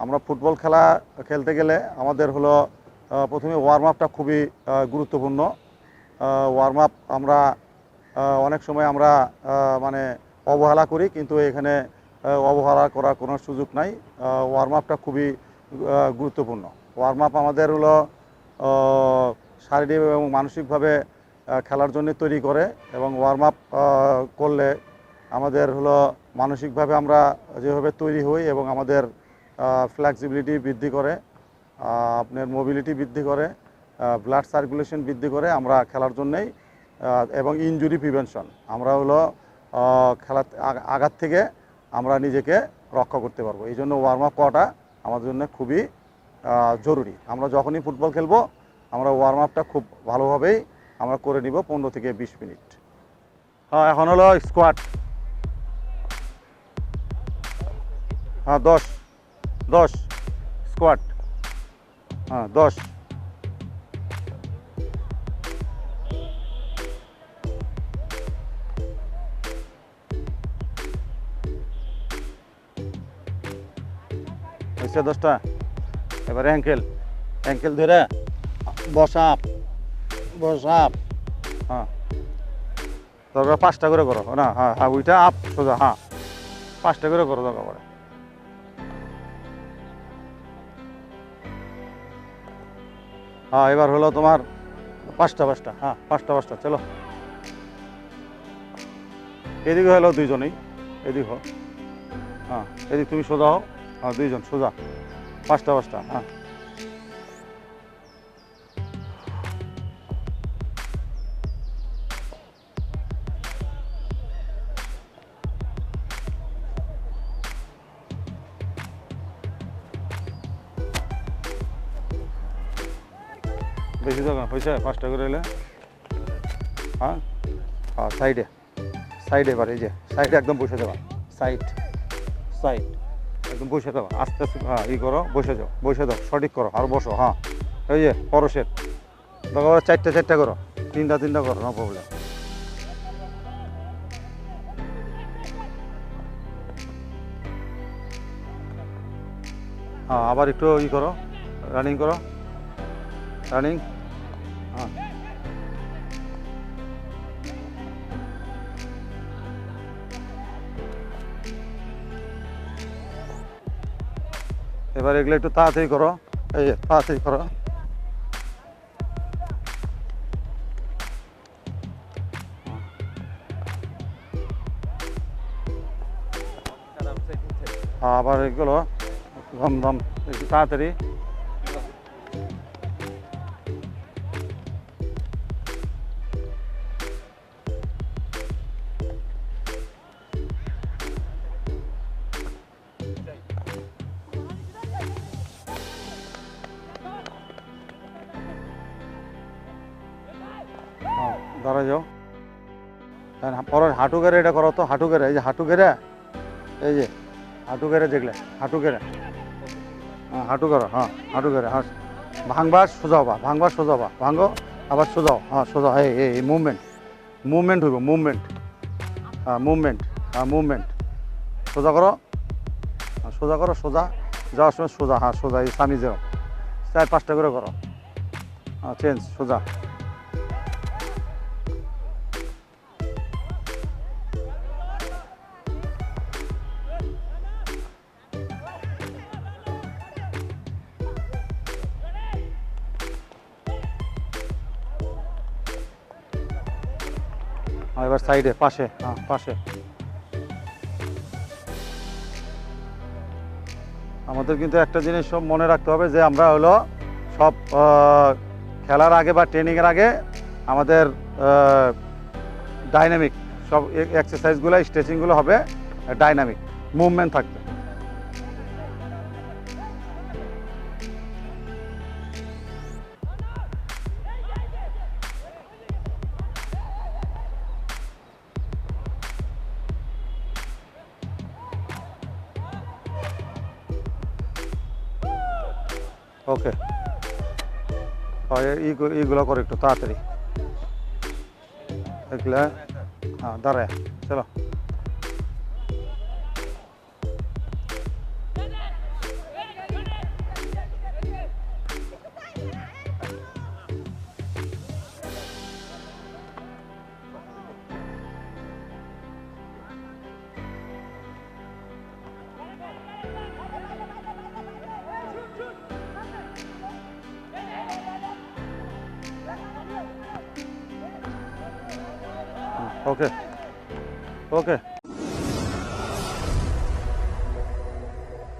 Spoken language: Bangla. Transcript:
আমরা ফুটবল খেলা খেলতে গেলে আমাদের হলো প্রথমে ওয়ার্ম আপটা খুবই গুরুত্বপূর্ণ। ওয়ার্ম আপ আমরা অনেক সময় আমরা মানে অবহেলা করি, কিন্তু এখানে অবহেলা করার কোনো সুযোগ নাই। ওয়ার্ম আপটা খুবই গুরুত্বপূর্ণ। ওয়ার্ম আপ আমাদের হলো শারীরিক এবং মানসিকভাবে খেলার জন্য তৈরি করে এবং ওয়ার্ম আপ করলে আমাদের হলো মানসিকভাবে আমরা যেভাবে তৈরি হই এবং আমাদের ফ্লেক্সিবিলিটি বৃদ্ধি করে আপনার মোবিলিটি বৃদ্ধি করে ব্লাড সার্কুলেশন বৃদ্ধি করে আমরা খেলার জন্যেই এবং ইনজুরি প্রিভেনশন আমরা হলো খেলা আঘাত থেকে আমরা নিজেকে রক্ষা করতে পারব। এই জন্য ওয়ার্ম আপ করাটা আমাদের জন্য খুবই জরুরি। আমরা যখনই ফুটবল খেলব, আমরা ওয়ার্ম আপটা খুব ভালোভাবেই আমরা করে নিব পনেরো থেকে বিশ মিনিট। হ্যাঁ এখন হলো স্কোয়াড হ্যাঁ দশ। দশ স্কোয়াড। হ্যাঁ দশ। দশটা। এবারে অ্যাঙ্কেল অ্যাঙ্কেল ধরে বসাপ বসাপ হ্যাঁ। দরকার পাঁচটা করে করো, না হ্যাঁ হ্যাঁ ওইটা আপ সোজা হ্যাঁ। পাঁচটা করে করো দরকার পড়ে। হ্যাঁ এবার হলো তোমার পাঁচটা পাঁচটা। হ্যাঁ পাঁচটা পাঁচটা, চলো। এদিকে হলো দুইজনেই, এদিক হ্যাঁ এদিক তুমি সোজা হো হ্যাঁ দুইজন সোজা। পাঁচটা পাঁচটা হ্যাঁ। বেশি না হয়েছে পাঁচটা করে এলে। হ্যাঁ? হ্যাঁ সাইডে সাইডে এবার, এই যে সাইডে একদম বসে দেওয়া সাইড সাইড একদম বসে দাও আস্তে আস্তে হ্যাঁ ই করো, বসে যাও, বসে দাও সঠিক করো, আর বসো হ্যাঁ। এই যে, পরশের। দেখো চারটে চারটে করো। তিনটা তিনটা করো নো প্রবলেম হ্যাঁ আবার একটু ই করো রানিং করো। রানিং এবার এগুলো একটু তাড়াতাড়ি করো এই যে তাড়াতাড়ি করো আবার এগুলো ধম ধম একটু তাড়াতাড়ি দাঁড়া যাও পরের হাঁটু গেড়ে এটা করো তো হাঁটু গেড়ে এই যে হাঁটু গেড়ে এই যে হাঁটু গেড়ে দেখলে হাঁটু গেড়ে। হ্যাঁ হাঁটু করো হ্যাঁ হাঁটু গেড়ে হ্যাঁ। ভাঙবার সোজাও বা ভাঙবার সোজাও বা ভাঙো আবার সোজাও হ্যাঁ সোজা এই এই মুভমেন্ট মুভমেন্ট হইব মুভমেন্ট হ্যাঁ মুভমেন্ট হ্যাঁ মুভমেন্ট সোজা করো হ্যাঁ, সোজা করো সোজা যাওয়ার সময় সোজা হ্যাঁ সোজা এই স্বামী যাও চার পাঁচটা করে করো। হ্যাঁ চেঞ্জ সোজা। এবার সাইডে, পাশে হ্যাঁ পাশে। আমাদের কিন্তু একটা জিনিস সব মনে রাখতে হবে যে আমরা হলো সব খেলার আগে বা ট্রেনিংয়ের আগে আমাদের ডাইনামিক সব এক্সারসাইজগুলো স্ট্রেচিংগুলো হবে ডাইনামিক মুভমেন্ট থাকবে। ওকে। এইগুলো করে একটু তাড়াতাড়ি। এগুলা হ্যাঁ দাঁড়ায়। চলো। ওকে ওকে